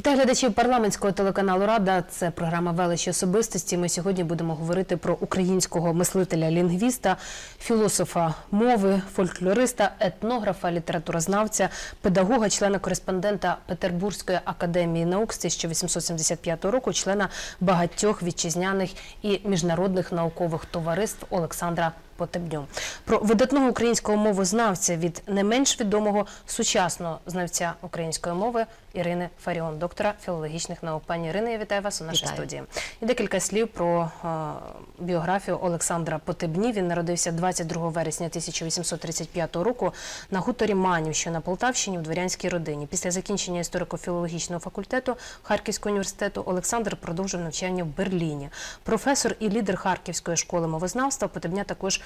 Вітаю глядачів парламентського телеканалу Рада. Це програма Величі особистості. Ми сьогодні будемо говорити про українського мислителя-лінгвіста, філософа мови, фольклориста, етнографа, літературознавця, педагога, члена-кореспондента Петербурзької академії наук з 1875 року, члена багатьох вітчизняних і міжнародних наукових товариств Олександра Потебню. Про видатного українського мовознавця від не менш відомого сучасного знавця української мови Ірини Фаріон, доктора філологічних наук. Пані Ірино, я вітаю вас у нашій Вітаю. студії. І декілька слів про е, біографію Олександра Потебні. Він народився 22 вересня 1835 року на хуторі Манів, що на Полтавщині в дворянській родині. Після закінчення історико-філологічного факультету Харківського університету Олександр продовжив навчання в Берліні. Професор і лідер Харківської школи мовознавства Потебня також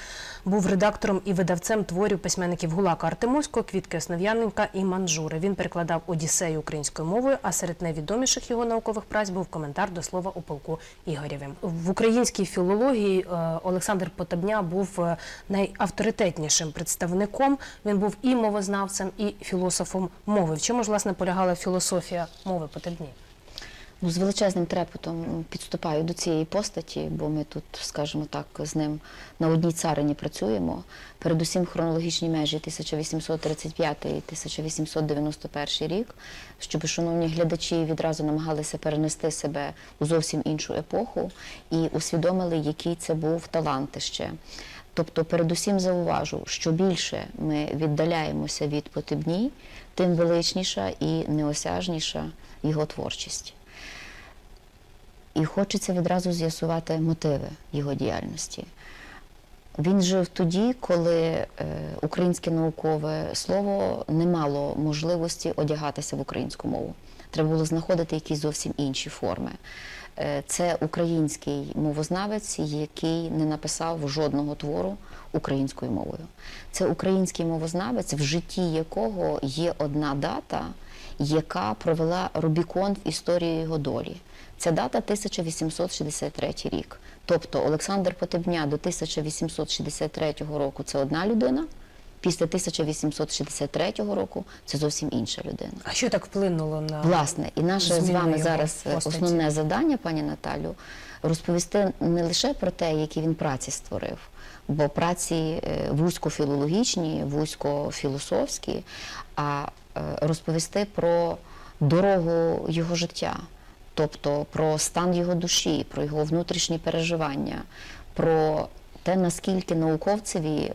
був редактором і видавцем творів письменників Гулака Артемовського, Квітки Основ'яненка і Манжури. Він перекладав Одіссею українською мовою, а серед найвідоміших його наукових праць був коментар до слова у полку Ігорєвим. В українській філології е, Олександр Потабня був е, найавторитетнішим представником. Він був і мовознавцем, і філософом мови. В чому ж власне полягала філософія мови Потебні? Ну, з величезним трепетом підступаю до цієї постаті, бо ми тут, скажімо так, з ним на одній царині працюємо. Передусім хронологічні межі 1835-1891 рік, щоб шановні глядачі відразу намагалися перенести себе у зовсім іншу епоху і усвідомили, який це був талант ще. Тобто, передусім зауважу, що більше ми віддаляємося від Потебні, тим величніша і неосяжніша його творчість. І хочеться відразу з'ясувати мотиви його діяльності. Він жив тоді, коли е, українське наукове слово не мало можливості одягатися в українську мову. Треба було знаходити якісь зовсім інші форми. Е, Це український мовознавець, який не написав жодного твору українською мовою. Це український мовознавець, в житті якого є одна дата, яка провела Рубікон в історії його долі. Ця дата 1863 рік. Тобто Олександр Потебня до 1863 року це одна людина, після 1863 року це зовсім інша людина. А що так вплинуло на Власне, і наше з вами зараз постаті? основне завдання, пані Наталю, розповісти не лише про те, які він праці створив, бо праці е, вузько-філологічні, вузько-філософські, а розповісти про дорогу його життя, тобто про стан його душі, про його внутрішні переживання, про те, наскільки науковцеві е,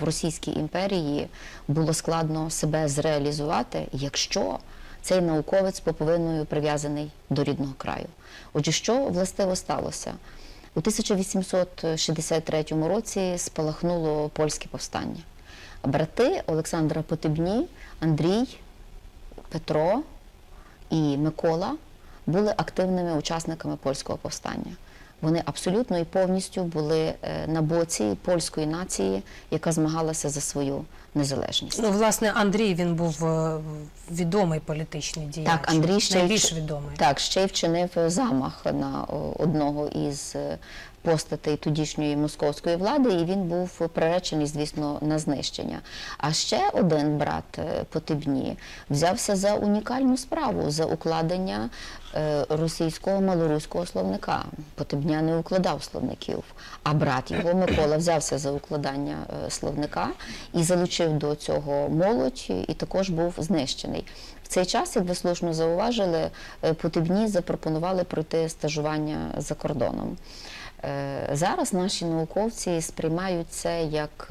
в Російській імперії було складно себе зреалізувати, якщо цей науковець поповинною прив'язаний до рідного краю. Отже, що властиво сталося? У 1863 році спалахнуло польське повстання. Брати Олександра Потебні, Андрій, Петро і Микола були активними учасниками польського повстання. Вони абсолютно і повністю були е, на боці польської нації, яка змагалася за свою незалежність. Ну, власне, Андрій він був е, відомий політичний діяч. Так, Андрій ще найбільш відомий. Так, ще й вчинив замах на одного із е, постатей тодішньої московської влади, і він був приречений, звісно, на знищення. А ще один брат е, Потебні взявся за унікальну справу за укладення е, російського малоруського словника. Потебня не укладав словників, а брат його Микола взявся за укладання е, словника і залучив до цього молодь, і також був знищений. В цей час, як ви слушно зауважили, потрібні запропонували пройти стажування за кордоном. Е, Зараз наші науковці сприймають це як.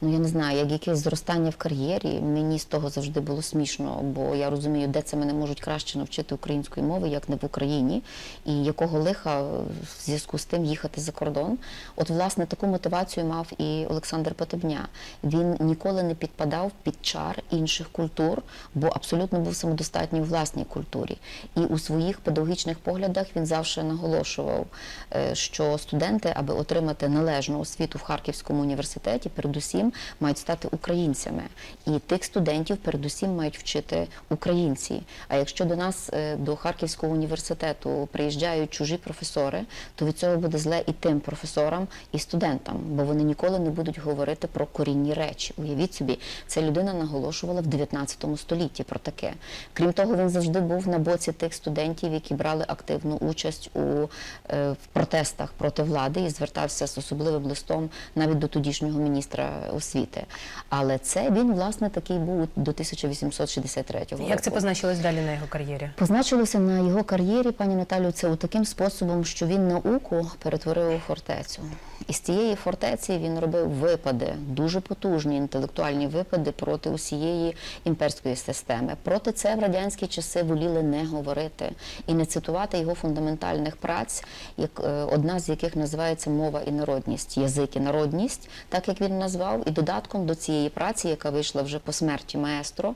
Ну, я не знаю, як якесь зростання в кар'єрі. Мені з того завжди було смішно, бо я розумію, де це мене можуть краще навчити української мови, як не в Україні, і якого лиха в зв'язку з тим їхати за кордон. От, власне, таку мотивацію мав і Олександр Потебня. Він ніколи не підпадав під чар інших культур, бо абсолютно був самодостатній у власній культурі. І у своїх педагогічних поглядах він завжди наголошував, е, що студенти, аби отримати належну освіту в Харківському університеті, передусім мають стати українцями. І тих студентів передусім мають вчити українці. А якщо до нас, е, до Харківського університету, приїжджають чужі професори, то від цього буде зле і тим професорам, і студентам, бо вони ніколи не будуть говорити про корінні речі. Уявіть собі, ця людина наголошувала в 19 столітті про таке. Крім того, він завжди був на боці тих студентів, які брали активну участь у е, в протестах проти влади і звертався з особливим листом навіть до тодішнього міністра освіти. Але це він, власне, такий був до 1863 року. Як це позначилось далі на його кар'єрі? Позначилося на його кар'єрі, пані Наталю, це таким способом, що він науку перетворив у фортецю. І з цієї фортеці він робив випади, дуже потужні інтелектуальні випади проти усієї імперської системи. Проти це в радянські часи воліли не говорити і не цитувати його фундаментальних праць, як е, одна з яких називається мова і народність, язик і народність, так як він назвав. І додатком до цієї праці, яка вийшла вже по смерті маестро,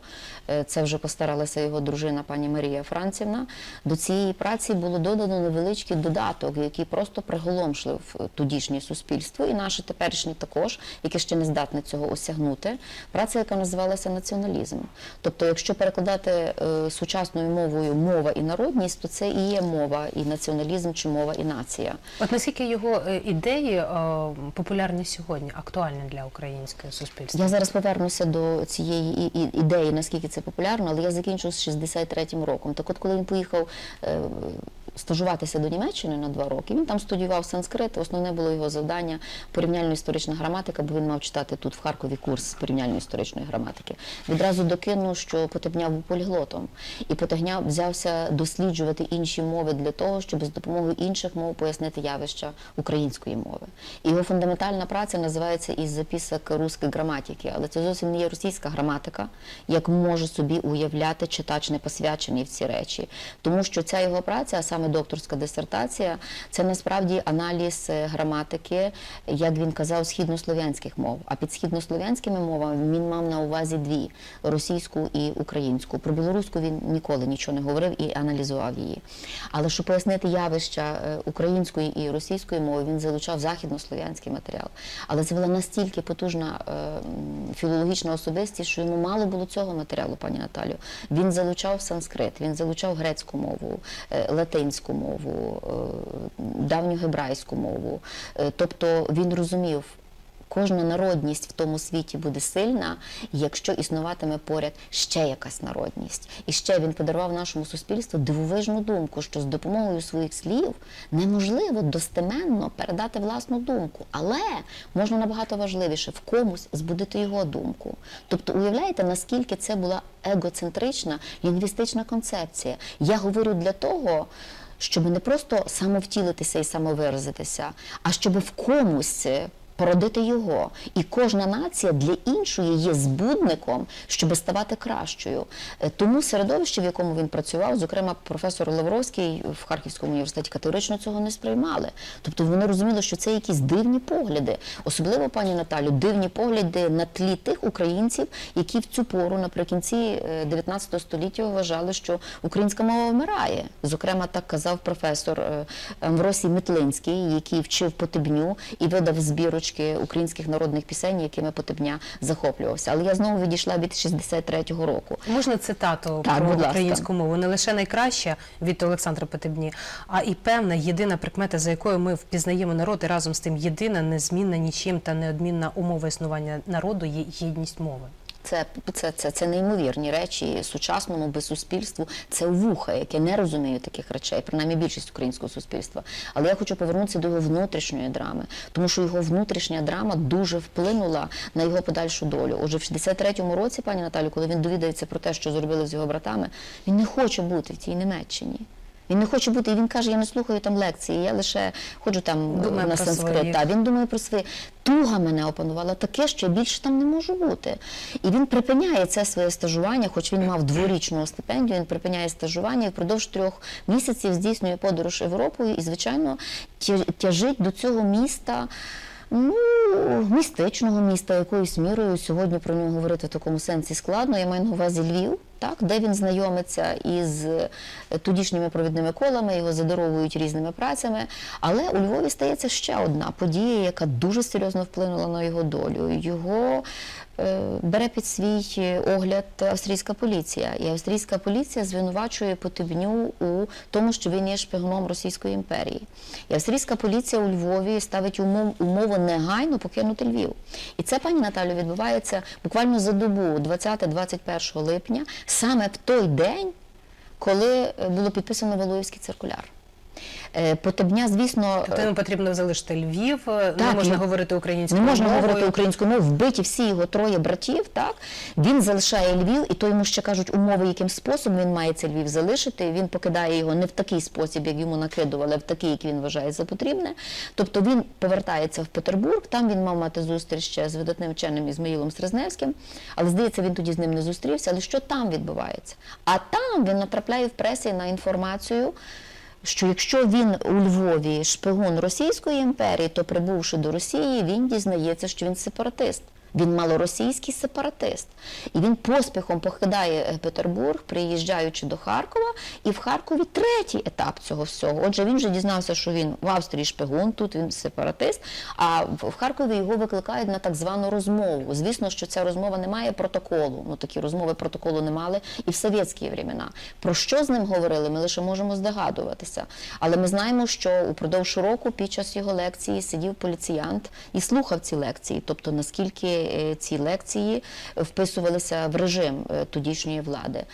е, це вже постаралася його дружина пані Марія Францівна. До цієї праці було додано невеличкий додаток, який просто приголомшлив е, тодішнє суспільство, і наше теперішнє також, яке ще не здатне цього осягнути. Праця, яка називалася націоналізм. Тобто, якщо перекладати е, сучасною мовою мова і народність, то це і є мова, і націоналізм чи мова і нація. От наскільки його е, ідеї е, популярні сьогодні, актуальні для українського суспільства? Я зараз повернуся до цієї ідеї, наскільки це популярно, але я закінчу з 63-м роком. Так от, коли він поїхав стажуватися до Німеччини на два роки, він там студіював санскрит. Основне було його завдання порівняльно-історична граматика, бо він мав читати тут в Харкові курс порівняльно-історичної граматики. Відразу докинув, що Потебня був поліглотом, і Потегня взявся досліджувати інші мови для того, щоб з допомогою інших мов пояснити явища української мови. Його фундаментальна праця називається із записок руської граматики, але це зовсім не є російська граматика, як може собі уявляти читач непосвячений в ці речі. Тому що ця його праця, а саме докторська дисертація, це насправді аналіз е, граматики, як він казав, східнослов'янських мов. А під східнослов'янськими мовами він мав на увазі дві російську і українську. Про білоруську він ніколи нічого не говорив і аналізував її. Але щоб пояснити явища е, української і російської мови, він залучав західнослов'янський матеріал. Але це була настільки потужна е, філологічна особистість, що йому мало було цього матеріалу, пані Наталю. Він залучав санскрит, він залучав грецьку мову, е, латинську мову, е, давньогебрайську мову. Тобто він розумів. Кожна народність в тому світі буде сильна, якщо існуватиме поряд ще якась народність. І ще він подарував нашому суспільству дивовижну думку, що з допомогою своїх слів неможливо достеменно передати власну думку, але можна набагато важливіше в комусь збудити його думку. Тобто, уявляєте, наскільки це була егоцентрична лінгвістична концепція. Я говорю для того щоб не просто самовтілитися і самовиразитися, а щоб в комусь породити його. І кожна нація для іншої є збудником, щоб ставати кращою. Е, Тому середовище, в якому він працював, зокрема професор Лавровський в Харківському університеті, категорично цього не сприймали. Тобто вони розуміли, що це якісь дивні погляди, особливо пані Наталю, дивні погляди на тлі тих українців, які в цю пору наприкінці е, 19 століття вважали, що українська мова вмирає. Зокрема, так казав професор е, Амвросій Метлинський, який вчив Потебню і видав збірочки українських народних пісень, якими Потебня захоплювався. Але я знову відійшла від 63-го року. Можна цитату Так, про українську мову? Не лише найкраща від Олександра Потебні, а і певна єдина прикмета, за якою ми впізнаємо народ, і разом з тим єдина, незмінна нічим та неодмінна умова існування народу є єдність мови. Це, це, це, це неймовірні речі сучасному би суспільству. Це вуха, яке не розуміє таких речей, принаймні більшість українського суспільства. Але я хочу повернутися до його внутрішньої драми, тому що його внутрішня драма дуже вплинула на його подальшу долю. Отже, в 63-му році, пані Наталю, коли він довідається про те, що зробили з його братами, він не хоче бути в цій Німеччині. Він не хоче бути, і він каже: я не слухаю там лекції, я лише ходжу там Думає на санскрит. Та, він думає про своє. Туга мене опанувала таке, що я більше там не можу бути. І він припиняє це своє стажування, хоч він мав дворічну стипендію, він припиняє стажування і впродовж трьох місяців здійснює подорож Європою і, звичайно, тяжить до цього міста. Ну, містичного міста, якоюсь мірою сьогодні про нього говорити в такому сенсі складно. Я маю на увазі Львів. Так, де він знайомиться із е, тодішніми провідними колами, його задаровують різними працями. Але у Львові стається ще одна подія, яка дуже серйозно вплинула на його долю. Його е, бере під свій огляд австрійська поліція. І австрійська поліція звинувачує Потебню у тому, що він є шпигуном Російської імперії. І австрійська поліція у Львові ставить умов, умову негайно покинути Львів. І це, пані Наталю, відбувається буквально за добу, 20-21 липня, саме в той день, коли було підписано Валуївський циркуляр. Е, Потебня, звісно, Тобто потрібно залишити Львів, не можна він- говорити українською не можна мовою. говорити українською мовою, вбиті всі його троє братів. Так він залишає Львів, і то йому ще кажуть умови, яким способом він має цей Львів залишити. Він покидає його не в такий спосіб, як йому накидували, а в такий, як він вважає за потрібне. Тобто він повертається в Петербург. Там він мав мати зустріч ще з видатним вченим Ізмаїлом Стрезневським, але здається, він тоді з ним не зустрівся. Але що там відбувається? А там він натрапляє в пресі на інформацію що якщо він у Львові шпигун Російської імперії, то прибувши до Росії, він дізнається, що він сепаратист. Він малоросійський сепаратист. І він поспіхом покидає е, Петербург, приїжджаючи до Харкова, і в Харкові третій етап цього всього. Отже, він вже дізнався, що він в Австрії шпигун, тут він сепаратист, а в Харкові його викликають на так звану розмову. Звісно, що ця розмова не має протоколу. Ну такі розмови протоколу не мали і в совєтські времена. Про що з ним говорили, ми лише можемо здогадуватися. Але ми знаємо, що упродовж року під час його лекції сидів поліціянт і слухав ці лекції, тобто наскільки ці лекції вписувалися в режим е, тодішньої влади.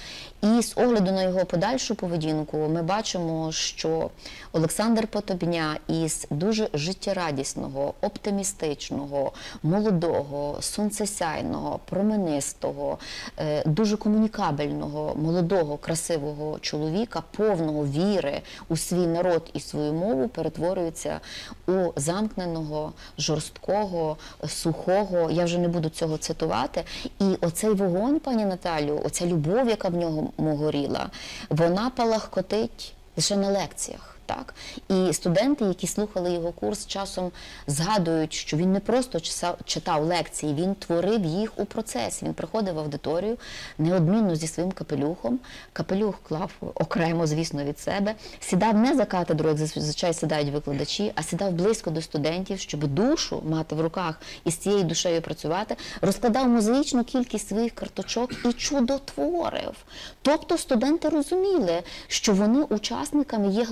І з огляду на його подальшу поведінку ми бачимо, що Олександр Потобня із дуже життєрадісного, оптимістичного, молодого, сонцесяйного, променистого, е, дуже комунікабельного, молодого, красивого чоловіка, повного віри у свій народ і свою мову, перетворюється у замкненого, жорсткого, сухого. Я вже не буду цього цитувати. І оцей вогонь, пані Наталю, оця любов, яка в нього горіла, вона палахкотить лише на лекціях. Так і студенти, які слухали його курс, часом згадують, що він не просто читав, лекції, він творив їх у процесі. Він приходив в аудиторію неодмінно зі своїм капелюхом. Капелюх клав окремо, звісно, від себе. Сідав не за катедрою, як зазвичай сідають викладачі, а сідав близько до студентів, щоб душу мати в руках і з цією душею працювати. Розкладав мозаїчну кількість своїх карточок і чудотворив. Тобто студенти розуміли, що вони учасниками є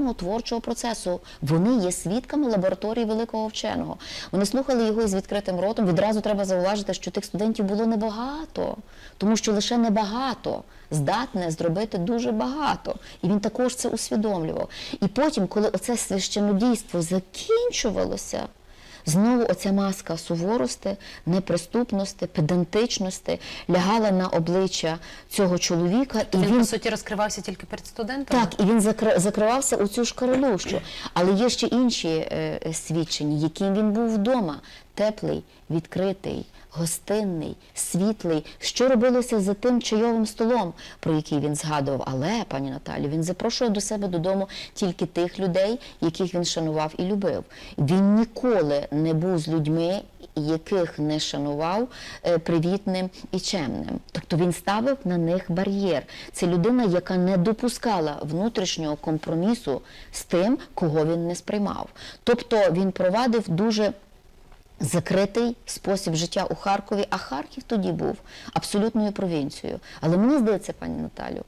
глибоченного творчого процесу. Вони є свідками лабораторії великого вченого. Вони слухали його із відкритим ротом. Відразу треба зауважити, що тих студентів було небагато, тому що лише небагато здатне зробити дуже багато. І він також це усвідомлював. І потім, коли оце священодійство закінчувалося. Знову оця маска суворости, неприступності, педантичності лягала на обличчя цього чоловіка, і Він, він по суті, розкривався тільки перед студентами? так, і він закри- закривався у цю шкаралющу. Але є ще інші е, свідчення, яким він був вдома. Теплий, відкритий, гостинний, світлий. Що робилося за тим чайовим столом, про який він згадував. Але, пані Наталі, він запрошував до себе додому тільки тих людей, яких він шанував і любив. Він ніколи не був з людьми, яких не шанував е, привітним і чемним. Тобто він ставив на них бар'єр. Це людина, яка не допускала внутрішнього компромісу з тим, кого він не сприймав. Тобто він провадив дуже закритий спосіб життя у Харкові, а Харків тоді був абсолютною провінцією. Але мені здається, пані Наталю,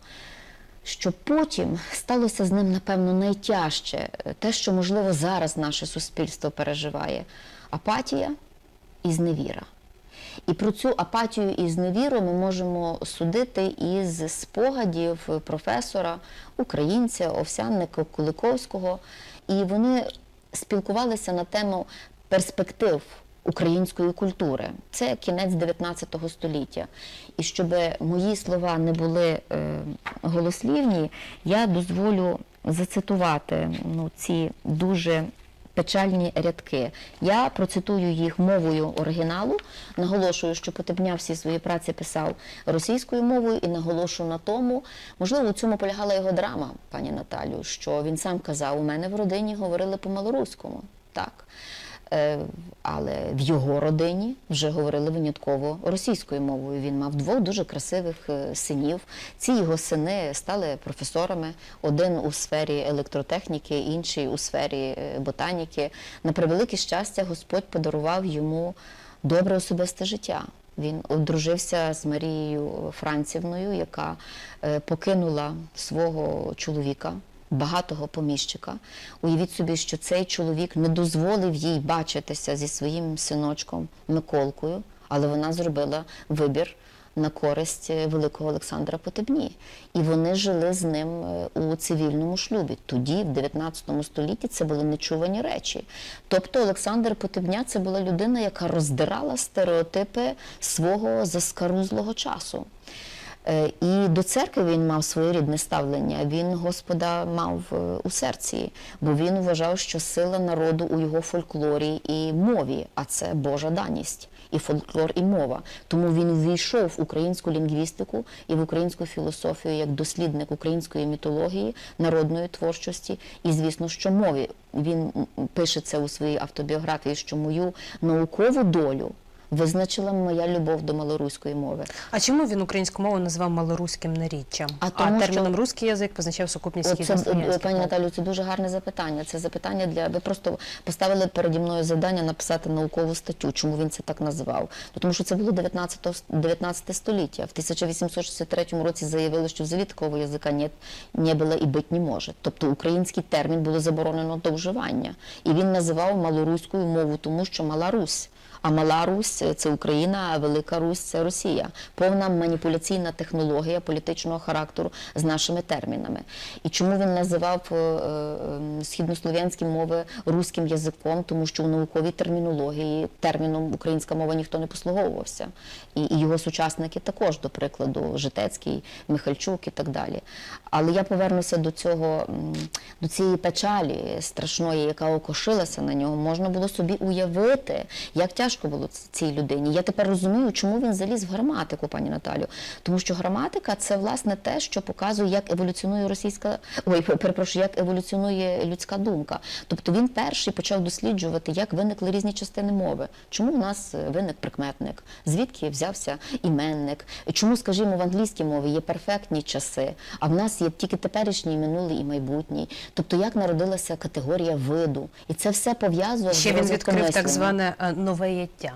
що потім сталося з ним, напевно, найтяжче, е, те, що, можливо, зараз наше суспільство переживає апатія і зневіра. І про цю апатію і зневіру ми можемо судити із спогадів професора, українця, овсянника Куликовського. І вони спілкувалися на тему перспектив української культури. Це кінець 19 століття. І щоб мої слова не були е, голослівні, я дозволю зацитувати ну, ці дуже печальні рядки. Я процитую їх мовою оригіналу. Наголошую, що Потебня всі свої праці писав російською мовою і наголошую на тому, можливо, у цьому полягала його драма, пані Наталю, що він сам казав: у мене в родині говорили по малоруському. Так. Е, Але в його родині вже говорили винятково російською мовою. Він мав двох дуже красивих е, синів. Ці його сини стали професорами. Один у сфері електротехніки, інший у сфері е, ботаніки. На превелике щастя, Господь подарував йому добре особисте життя. Він одружився з Марією Францівною, яка покинула свого чоловіка, багатого поміщика. Уявіть собі, що цей чоловік не дозволив їй бачитися зі своїм синочком Миколкою, але вона зробила вибір на користь е, великого Олександра Потебні. І вони жили з ним е, у цивільному шлюбі. Тоді, в 19 столітті, це були нечувані речі. Тобто Олександр Потебня це була людина, яка роздирала стереотипи свого заскарузлого часу. Е, І до церкви він мав своєрідне ставлення. Він Господа мав е, у серці, бо він вважав, що сила народу у його фольклорі і мові, а це Божа даність. І фольклор, і мова. Тому він ввійшов в українську лінгвістику і в українську філософію як дослідник української мітології, народної творчості і, звісно, що мові. Він пише це у своїй автобіографії, що мою наукову долю визначила моя любов до малоруської мови. А чому він українську мову назвав малоруським наріччям? А А, тому що- терміном руський язик позначав сукупність Оце, східнослов'янських пані мов. Наталю, це дуже гарне запитання. Це запитання для ви просто поставили переді мною завдання написати наукову статтю. Чому він це так назвав? Ну, Тому що це було 19, с- 19 століття. В 1863 році заявили, що взагалі такого язика не, не було і бить не може. Тобто український термін було заборонено до вживання. І він називав малоруською мову, тому що Мала Русь. А Мала Русь це Україна, а Велика Русь це Росія. Повна маніпуляційна технологія політичного характеру з нашими термінами. І чому він називав е, е, східнослов'янські мови руським язиком? Тому що у науковій термінології терміном українська мова ніхто не послуговувався. І, і його сучасники також, до прикладу, Житецький, Михальчук і так далі. Але я повернуся до цього, до цієї печалі страшної, яка окошилася на нього. Можна було собі уявити, як тяжко було цій людині. Я тепер розумію, чому він заліз в граматику, пані Наталю. Тому що граматика це власне те, що показує, як еволюціонує російська, ой, перепрошую, як еволюціонує людська думка. Тобто він перший почав досліджувати, як виникли різні частини мови. Чому в нас виник прикметник? Звідки взявся іменник? Чому, скажімо, в англійській мові є перфектні часи, а в нас є тільки теперішній, минулий і майбутній. Тобто, як народилася категорія виду, і це все пов'язує Ще він відкрив так зване е, нове яття.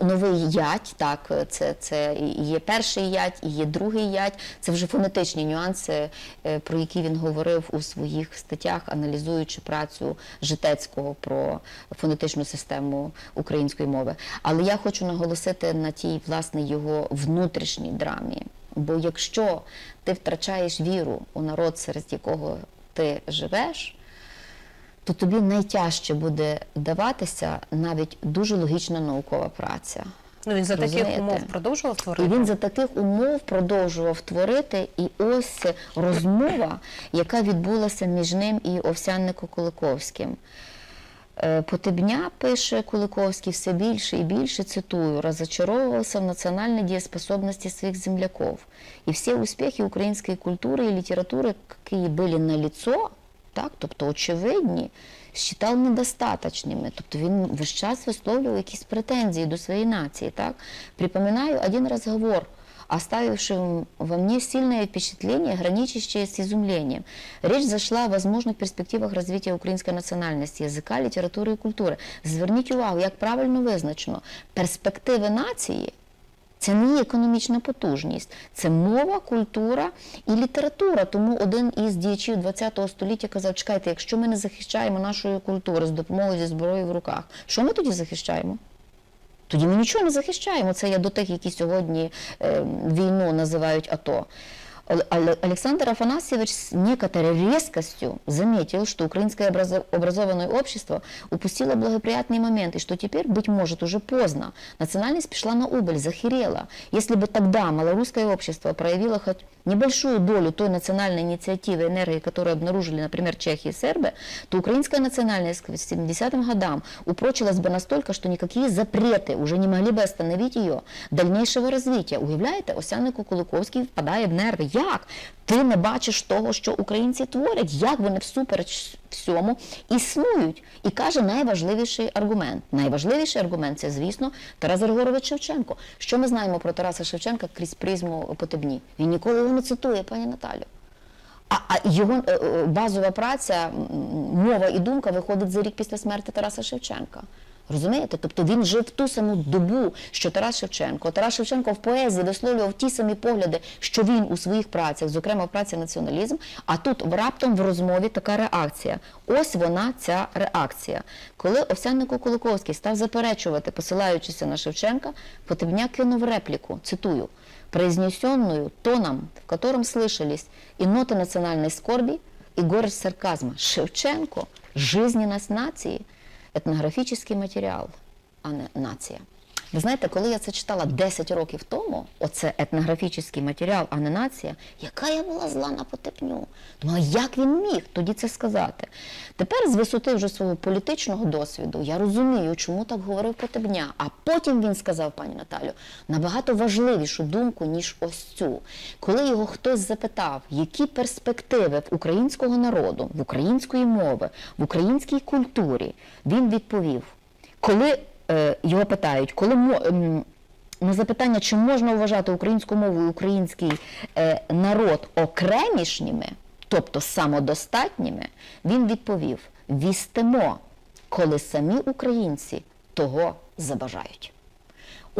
Новий ять, так, це, це є перший ять, і є другий ять. Це вже фонетичні нюанси, е, про які він говорив у своїх статтях, аналізуючи працю Житецького про фонетичну систему української мови. Але я хочу наголосити на тій власне його внутрішній драмі. Бо якщо ти втрачаєш віру у народ, серед якого ти живеш, то тобі найтяжче буде даватися навіть дуже логічна наукова праця. Ну він за таких Розумієте? умов продовжував І творити. він за таких умов продовжував творити. І ось розмова, яка відбулася між ним і Овсяннико Куликовським. Е, Потебня, пише Куликовский, все більше і більше, цитую, разочаровывался в национальной дееспособности своих земляков. И все успехи української культури і літератури, які були на лицо, так, тобто очевидні, считав недостаточними. Тобто він весь час висловлював якісь претензії до своєї нації. Так? Припоминаю один разговор, оставивший во мне сильное впечатление, граничащее с изумлением. Речь зашла о возможных перспективах развития української національності, язика, літератури і культури. Зверніть увагу, як правильно визначено, перспективи нації це не є економічна потужність, це мова, культура і література. Тому один із діячів ХХ століття казав: чекайте, якщо ми не захищаємо нашої культури з допомогою зі зброєю в руках, що ми тоді захищаємо? Тоді ми нічого не захищаємо. Це я до тих, які сьогодні е, війну називають АТО. Ол- Але Александр Афанасьевич с некоторой резкостью заметил, что украинское образо- образованное общество упустило благоприятный момент, и что теперь, быть может, уже поздно. Национальность пришла на убыль, захерела. Если бы тогда малорусское общество проявило хоть небольшую долю той национальной инициативы и энергии, которую обнаружили, например, чехи и сербы, то украинская национальность к 70-м годам упрочилась бы настолько, что никакие запреты уже не могли бы остановить ее дальнейшего развития. Уявляєте, Осянику Куликовський впадає в нерви. Як? Ти не бачиш того, що українці творять? Як вони всупереч всьому існують. І каже найважливіший аргумент. Найважливіший аргумент це, звісно, Тарас Григорович Шевченко. Що ми знаємо про Тараса Шевченка крізь призму Потебні? Він ніколи його не цитує, пані Наталю. А, а його е, е, базова праця, мова і думка виходить за рік після смерті Тараса Шевченка. Розумієте? Тобто він жив в ту саму добу, що Тарас Шевченко. Тарас Шевченко в поезії висловлював ті самі погляди, що він у своїх працях, зокрема в праці націоналізм. А тут раптом в розмові така реакція. Ось вона, ця реакція. Коли Овсяннику Куликовський став заперечувати, посилаючися на Шевченка, Потебня кинув репліку, цитую, произнесенную тоном, в котором слышались и ноты национальной скорби, и горечь сарказма. Шевченко – жизненность нації, етнографічний матеріал, а не нація. Ви знаєте, коли я це читала 10 років тому, оце етнографічний матеріал, а не нація, яка я була зла на потепню. Думала, як він міг тоді це сказати? Тепер з висоти вже свого політичного досвіду я розумію, чому так говорив Потебня. А потім він сказав, пані Наталю, набагато важливішу думку, ніж ось цю. Коли його хтось запитав, які перспективи в українського народу, в української мови, в українській культурі, він відповів, коли його питають, коли ем, на запитання, чи можна вважати українську мову і український е, народ окремішніми, тобто самодостатніми, він відповів: вістимо, коли самі українці того забажають.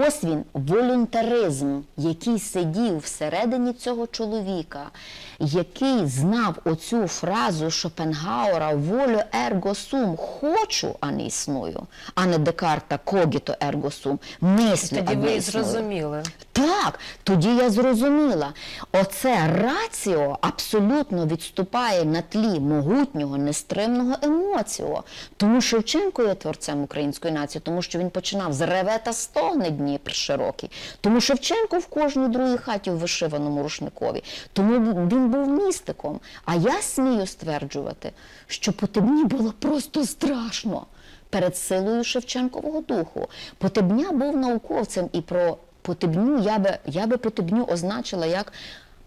Ось він волюнтаризм, який сидів всередині цього чоловіка, який знав оцю фразу Шопенгауера волю ерго сум хочу, а не існую, а не Декарта когіто ерго сум, мислю, Тоді а не ви існую. зрозуміли. Так, тоді я зрозуміла. Оце раціо абсолютно відступає на тлі могутнього, нестримного емоціо. Тому Шевченко є творцем української нації, тому що він починав з реве та стогне Дніпр широкий. Тому Шевченко в кожній другій хаті в вишиваному рушникові. Тому він був містиком. А я смію стверджувати, що потебні було просто страшно перед силою Шевченкового духу. Потебня був науковцем і про Потебню я би, я би Потебню означила як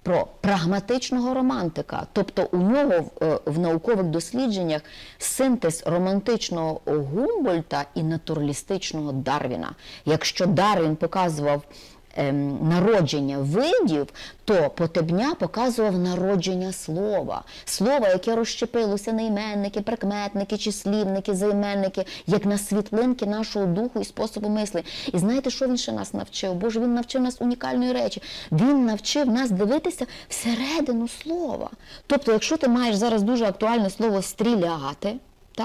про прагматичного романтика. Тобто у нього в, е, в наукових дослідженнях синтез романтичного Гумбольта і натуралістичного Дарвіна. Якщо Дарвін показував народження видів, то Потебня показував народження слова. Слово, яке розщепилося на іменники, прикметники, числівники, займенники, як на світлинки нашого духу і способу мислення. І знаєте, що він ще нас навчив? Боже, він навчив нас унікальної речі. Він навчив нас дивитися всередину слова. Тобто, якщо ти маєш зараз дуже актуальне слово стріляти.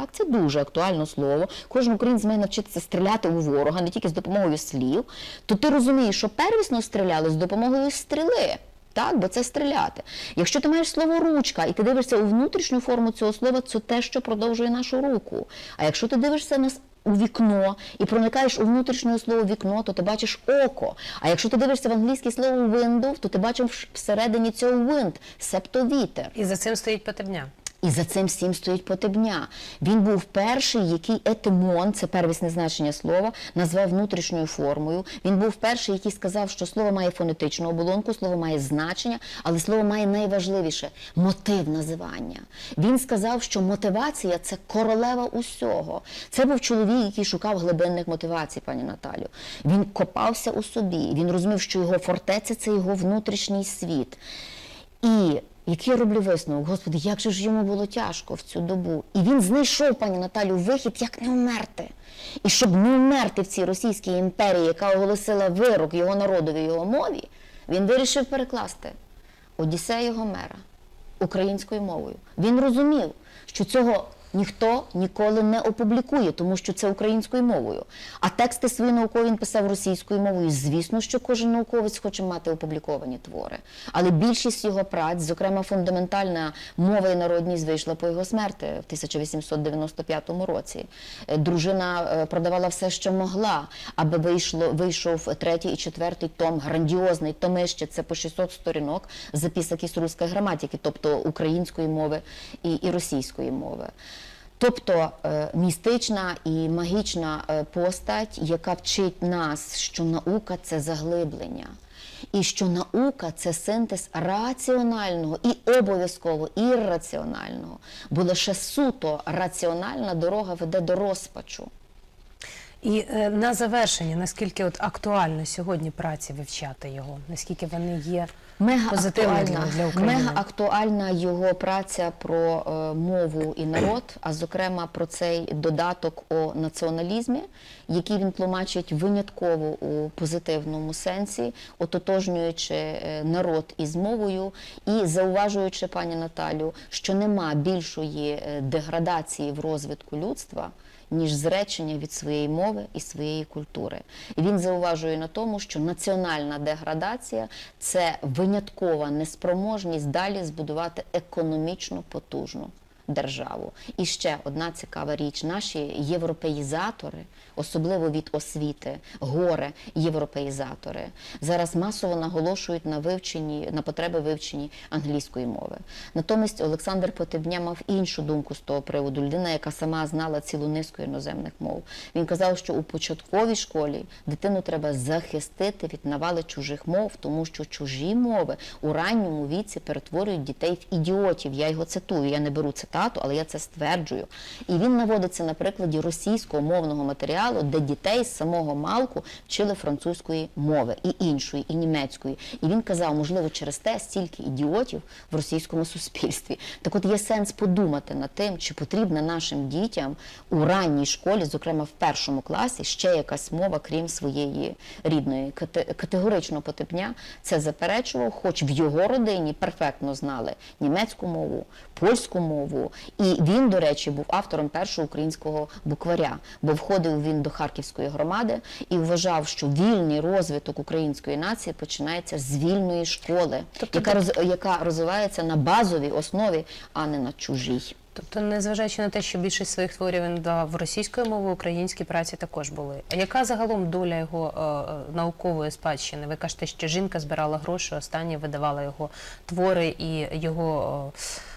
Так, це дуже актуальне слово. Кожен українець має навчитися стріляти у ворога не тільки з допомогою слів. То ти розумієш, що первісно стріляли з допомогою стріли. Так, бо це стріляти. Якщо ти маєш слово ручка і ти дивишся у внутрішню форму цього слова, це те, що продовжує нашу руку. А якщо ти дивишся на у вікно і проникаєш у внутрішнє слово вікно, то ти бачиш око. А якщо ти дивишся в англійське слово window, то ти бачиш всередині цього wind, себто вітер. І за цим стоїть Потебня. І за цим всім стоїть Потебня. Він був перший, який етимон, це первісне значення слова, назвав внутрішньою формою. Він був перший, який сказав, що слово має фонетичну оболонку, слово має значення, але слово має найважливіше мотив називання. Він сказав, що мотивація це королева усього. Це був чоловік, який шукав глибинних мотивацій, пані Наталю. Він копався у собі. Він розумів, що його фортеця це його внутрішній світ. І який я роблю висновок, Господи, як же ж йому було тяжко в цю добу. І він знайшов, пані Наталю, вихід, як не вмерти. І щоб не вмерти в цій Російській імперії, яка оголосила вирок його народові його мові, він вирішив перекласти Одіссея Гомера українською мовою. Він розумів, що цього ніхто ніколи не опублікує, тому що це українською мовою. А тексти свої наукові він писав російською мовою. Звісно, що кожен науковець хоче мати опубліковані твори. Але більшість його праць, зокрема фундаментальна мова і народність, вийшла по його смерті в 1895 році. Е, Дружина е, продавала все, що могла, аби вийшло, вийшов третій і четвертий том, грандіозний томище, це по 600 сторінок записок із руської граматики, тобто української мови і, і російської мови. Тобто е, містична і магічна е, постать, яка вчить нас, що наука це заглиблення. І що наука це синтез раціонального і обов'язково ірраціонального, бо лише суто раціональна дорога веде до розпачу. І е, на завершення, наскільки от актуально сьогодні праці вивчати його, наскільки вони є Мега позитивними для, актуальна, для України? мега актуальна його праця про е, мову і народ, а зокрема про цей додаток о націоналізмі, який він тлумачить винятково у позитивному сенсі, ототожнюючи е, народ із мовою і зауважуючи пані Наталю, що нема більшої е, деградації в розвитку людства. Ніж зречення від своєї мови і своєї культури, і він зауважує на тому, що національна деградація це виняткова неспроможність далі збудувати економічно потужну державу. І ще одна цікава річ: наші європеїзатори, особливо від освіти, горе європеїзатори, зараз масово наголошують на вивченні на потреби вивченні англійської мови. Натомість Олександр Потебня мав іншу думку з того приводу. Людина, яка сама знала цілу низку іноземних мов. Він казав, що у початковій школі дитину треба захистити від навали чужих мов, тому що чужі мови у ранньому віці перетворюють дітей в ідіотів. Я його цитую, я не беру цитату, але я це стверджую. І він наводиться на прикладі російського мовного матеріалу, де дітей з самого малку вчили французької мови і іншої, і німецької. І він казав, можливо, через те стільки ідіотів в російському суспільстві. Так от є сенс подумати над тим, чи потрібна нашим дітям у ранній школі, зокрема в першому класі, ще якась мова, крім своєї рідної. Кате- Категорично Потепня це заперечував, хоч в його родині перфектно знали німецьку мову, польську мову. І він, до речі, був автором першого українського букваря, бо входив він до Харківської громади і вважав, що вільний розвиток української нації починається з вільної школи, Тобто яка роз, яка розвивається на базовій основі, а не на чужій. Тобто, незважаючи на те, що більшість своїх творів він дав російською мовою, українські праці також були. А яка загалом доля його е, е, наукової спадщини? Ви кажете, що жінка збирала гроші, останні видавала його твори, і його е, е,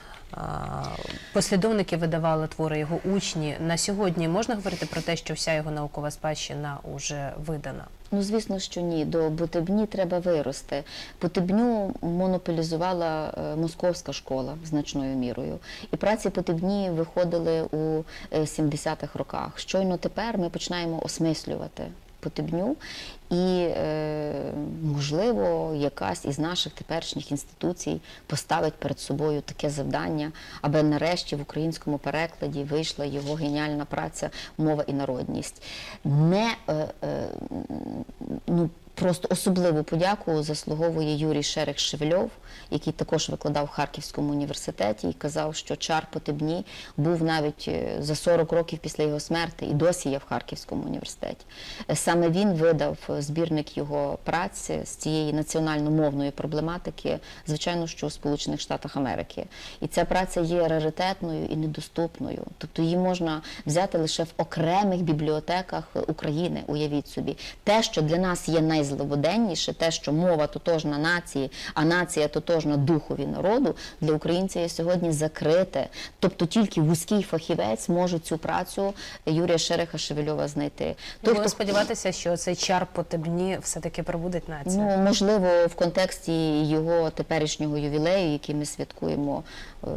послідовники видавали твори, його учні. На сьогодні можна говорити про те, що вся його наукова спадщина вже видана? Ну, звісно, що ні. До Бутебні треба вирости. Бутебню монополізувала е, московська школа значною мірою. І праці Потебні виходили у е, 70-х роках. Щойно тепер ми починаємо осмислювати Потебню, і, е, можливо, якась із наших теперішніх інституцій поставить перед собою таке завдання, аби нарешті в українському перекладі вийшла його геніальна праця Мова і народність. Не е, е, ну, Просто особливу подяку заслуговує Юрій Шерих Шевельов, який також викладав в Харківському університеті і казав, що Чар Потебні був навіть е, за 40 років після його смерті і досі є в Харківському університеті. Е, Саме він видав е, збірник його праці з цієї національно-мовної проблематики, звичайно, що у Сполучених Штатах Америки. І ця праця є раритетною і недоступною. Тобто її можна взяти лише в окремих бібліотеках України. Уявіть собі, те, що для нас є найзлободенніше, те, що мова тотожна нації, а нація тотожна духові народу, для українця є сьогодні закрите. Тобто тільки вузький фахівець може цю працю Юрія Шереха Шевельова знайти. Той, Будемо сподіватися, що цей чар по тебні все-таки пробудить націю. Ну, можливо, в контексті його теперішнього ювілею, який ми святкуємо е,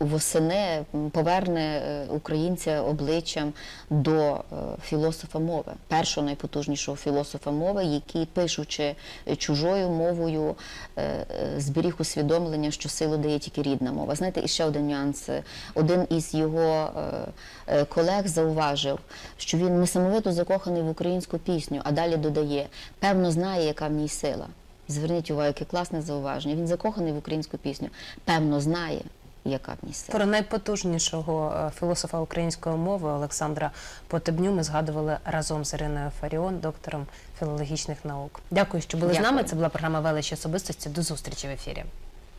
восени, поверне е, українця обличчям до е, філософа мови, першого найпотужнішого філософа мови, який, пишучи чужою мовою, е, е, зберіг усвідомлення, що силу дає тільки рідна мова. Знаєте, і ще один нюанс. Один із його е, е, колег зауважив, що він несамовито закоханий в українську пісню, а далі додає, певно, знає, яка в ній сила. Зверніть увагу, яке класне зауваження. Він закоханий в українську пісню. Певно, знає, яка в ній. Про найпотужнішого е, філософа української мови Олександра Потебню ми згадували разом з Іриною Фаріон, доктором філологічних наук. Дякую, що були з нами. Це була програма Величі особистості. До зустрічі в ефірі.